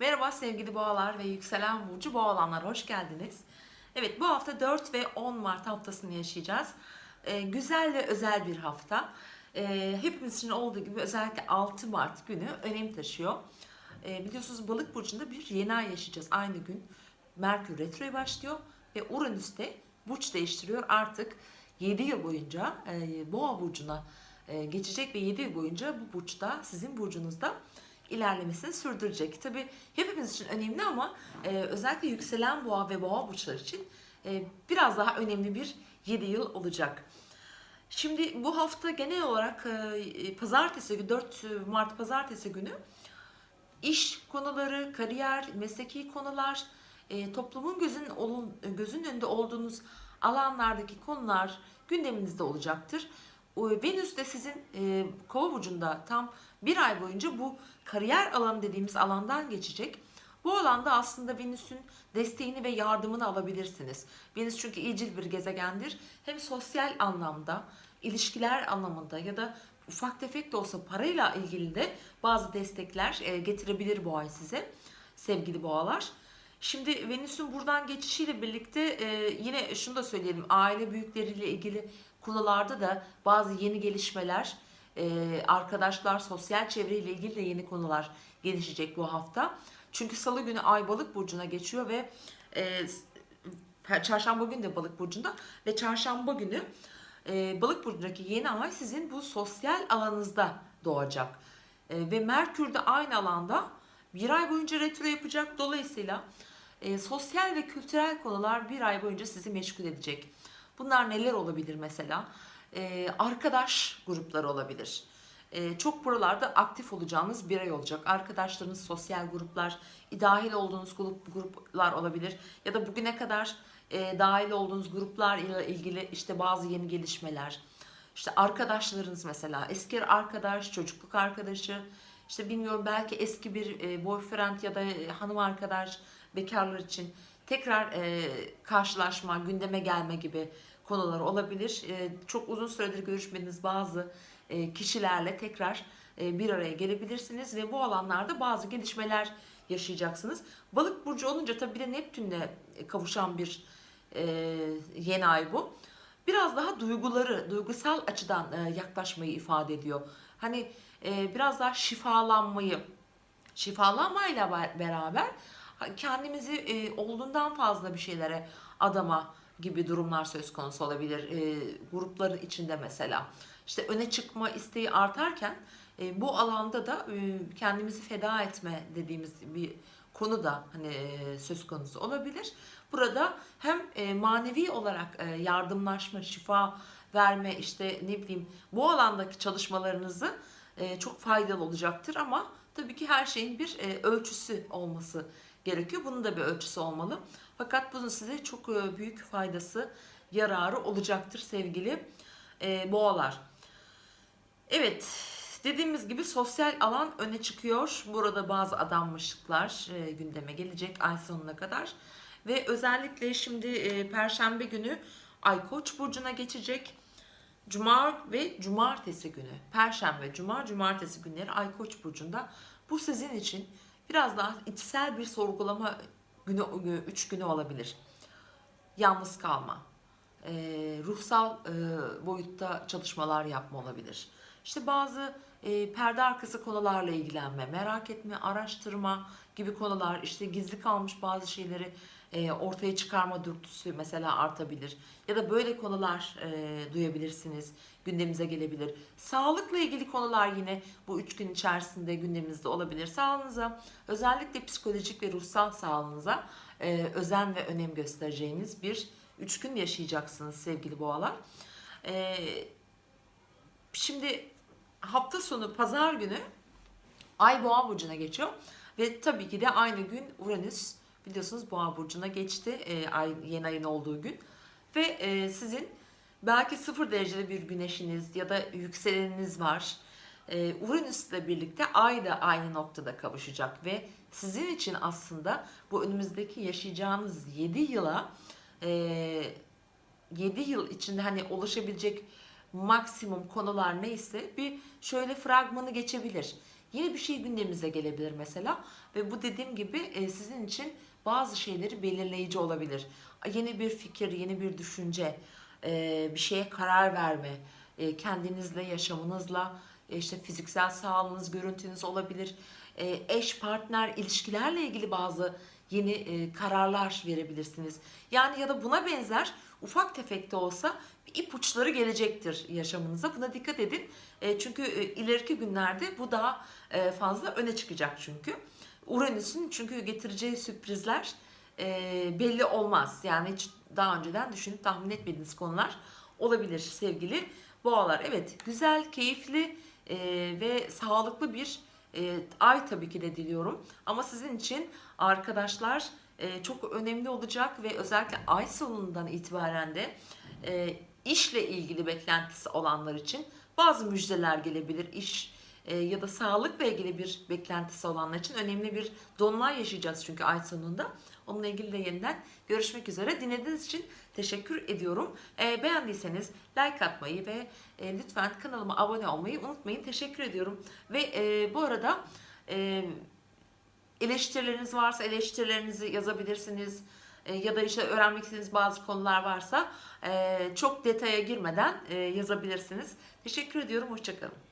Merhaba sevgili boğalar ve yükselen burcu boğalanlar hoş geldiniz. Evet bu hafta 4 ve 10 Mart haftasını yaşayacağız. Ee, güzel ve özel bir hafta. Ee, hepimiz için olduğu gibi özellikle 6 Mart günü önem taşıyor. Ee, biliyorsunuz balık burcunda bir yeni ay yaşayacağız aynı gün. Merkür retroya başlıyor ve Uranüs de burç değiştiriyor artık 7 yıl boyunca e, boğa burcuna e, geçecek ve 7 yıl boyunca bu burçta sizin burcunuzda ilerlemesini sürdürecek. Tabi hepimiz için önemli ama e, özellikle yükselen boğa ve boğa burçları için e, biraz daha önemli bir 7 yıl olacak. Şimdi bu hafta genel olarak e, pazartesi günü 4 Mart pazartesi günü iş konuları, kariyer, mesleki konular, e, toplumun gözün olun, gözün önünde olduğunuz alanlardaki konular gündeminizde olacaktır. Venüs de sizin e, Kova burcunda tam bir ay boyunca bu kariyer alanı dediğimiz alandan geçecek. Bu alanda aslında Venüs'ün desteğini ve yardımını alabilirsiniz. Venüs çünkü iyicil bir gezegendir. Hem sosyal anlamda, ilişkiler anlamında ya da ufak tefek de olsa parayla ilgili de bazı destekler e, getirebilir bu ay size sevgili boğalar. Şimdi Venüs'ün buradan geçişiyle birlikte e, yine şunu da söyleyelim aile büyükleriyle ilgili konularda da bazı yeni gelişmeler, e, arkadaşlar, sosyal çevreyle ilgili de yeni konular gelişecek bu hafta. Çünkü Salı günü Ay Balık burcuna geçiyor ve e, Çarşamba günü de Balık burcunda ve Çarşamba günü e, Balık burcundaki yeni ay sizin bu sosyal alanınızda doğacak. E, ve Merkür de aynı alanda bir ay boyunca retro yapacak. Dolayısıyla e, sosyal ve kültürel konular bir ay boyunca sizi meşgul edecek. Bunlar neler olabilir mesela? E, arkadaş grupları olabilir. E, çok buralarda aktif olacağınız bir ay olacak. Arkadaşlarınız, sosyal gruplar, dahil olduğunuz grup, gruplar olabilir. Ya da bugüne kadar e, dahil olduğunuz gruplar ile ilgili işte bazı yeni gelişmeler. İşte arkadaşlarınız mesela eski arkadaş, çocukluk arkadaşı, işte bilmiyorum belki eski bir e, boyfriend ya da e, hanım arkadaş bekarlar için tekrar e, karşılaşma, gündeme gelme gibi konular olabilir. E, çok uzun süredir görüşmediğiniz bazı e, kişilerle tekrar e, bir araya gelebilirsiniz ve bu alanlarda bazı gelişmeler yaşayacaksınız. Balık burcu olunca tabii bir de Neptün'le kavuşan bir yeni ay bu. Biraz daha duyguları, duygusal açıdan yaklaşmayı ifade ediyor. Hani biraz daha şifalanmayı, şifalanmayla beraber kendimizi olduğundan fazla bir şeylere adama gibi durumlar söz konusu olabilir. E, grupların içinde mesela. İşte öne çıkma isteği artarken e, bu alanda da e, kendimizi feda etme dediğimiz bir konu da hani e, söz konusu olabilir. Burada hem e, manevi olarak e, yardımlaşma, şifa verme işte ne bileyim bu alandaki çalışmalarınızı e, çok faydalı olacaktır ama tabii ki her şeyin bir e, ölçüsü olması gerekiyor. Bunun da bir ölçüsü olmalı. Fakat bunun size çok e, büyük faydası, yararı olacaktır sevgili boğalar. Evet, dediğimiz gibi sosyal alan öne çıkıyor. Burada bazı adanmışlıklar gündeme gelecek ay sonuna kadar. Ve özellikle şimdi Perşembe günü Ay Koç burcuna geçecek. Cuma ve Cumartesi günü, Perşembe, Cuma, Cumartesi günleri Ay Koç burcunda. Bu sizin için biraz daha içsel bir sorgulama günü, üç günü olabilir. Yalnız kalma, e, ruhsal e, boyutta çalışmalar yapma olabilir. İşte bazı e, perde arkası konularla ilgilenme, merak etme, araştırma gibi konular, işte gizli kalmış bazı şeyleri e, ortaya çıkarma dürtüsü mesela artabilir. Ya da böyle konular e, duyabilirsiniz, gündemimize gelebilir. Sağlıkla ilgili konular yine bu üç gün içerisinde gündemimizde olabilir. Sağlığınıza, özellikle psikolojik ve ruhsal sağlığınıza e, özen ve önem göstereceğiniz bir üç gün yaşayacaksınız sevgili boğalar. E, şimdi hafta sonu pazar günü Ay Boğa burcuna geçiyor ve tabii ki de aynı gün Uranüs biliyorsunuz Boğa burcuna geçti e, ay yeni ayın olduğu gün ve e, sizin belki sıfır derecede bir güneşiniz ya da yükseleniniz var. E, Uranüs ile birlikte Ay da aynı noktada kavuşacak ve sizin için aslında bu önümüzdeki yaşayacağınız 7 yıla e, 7 yıl içinde hani oluşabilecek maksimum konular neyse bir şöyle fragmanı geçebilir. yeni bir şey gündemimize gelebilir mesela ve bu dediğim gibi e, sizin için bazı şeyleri belirleyici olabilir. Yeni bir fikir, yeni bir düşünce, e, bir şeye karar verme, e, kendinizle, yaşamınızla, işte fiziksel sağlığınız, görüntünüz olabilir. E, eş, partner, ilişkilerle ilgili bazı yeni e, kararlar verebilirsiniz. Yani ya da buna benzer ufak tefek de olsa ipuçları gelecektir yaşamınıza. Buna dikkat edin. E, çünkü ileriki günlerde bu daha fazla öne çıkacak çünkü. Uranüs'ün çünkü getireceği sürprizler belli olmaz. Yani hiç daha önceden düşünüp tahmin etmediğiniz konular olabilir sevgili boğalar. Evet güzel, keyifli ve sağlıklı bir e, ay tabii ki de diliyorum. Ama sizin için arkadaşlar e, çok önemli olacak ve özellikle ay sonundan itibaren de e, işle ilgili beklentisi olanlar için bazı müjdeler gelebilir. İş e, ya da sağlıkla ilgili bir beklentisi olanlar için önemli bir dolunay yaşayacağız çünkü ay sonunda. Onunla ilgili de yeniden görüşmek üzere. Dinlediğiniz için teşekkür ediyorum. E, beğendiyseniz like atmayı ve e, lütfen kanalıma abone olmayı unutmayın. Teşekkür ediyorum. Ve bu arada eleştirileriniz varsa eleştirilerinizi yazabilirsiniz. Ya da işte öğrenmek istediğiniz bazı konular varsa çok detaya girmeden yazabilirsiniz. Teşekkür ediyorum. Hoşçakalın.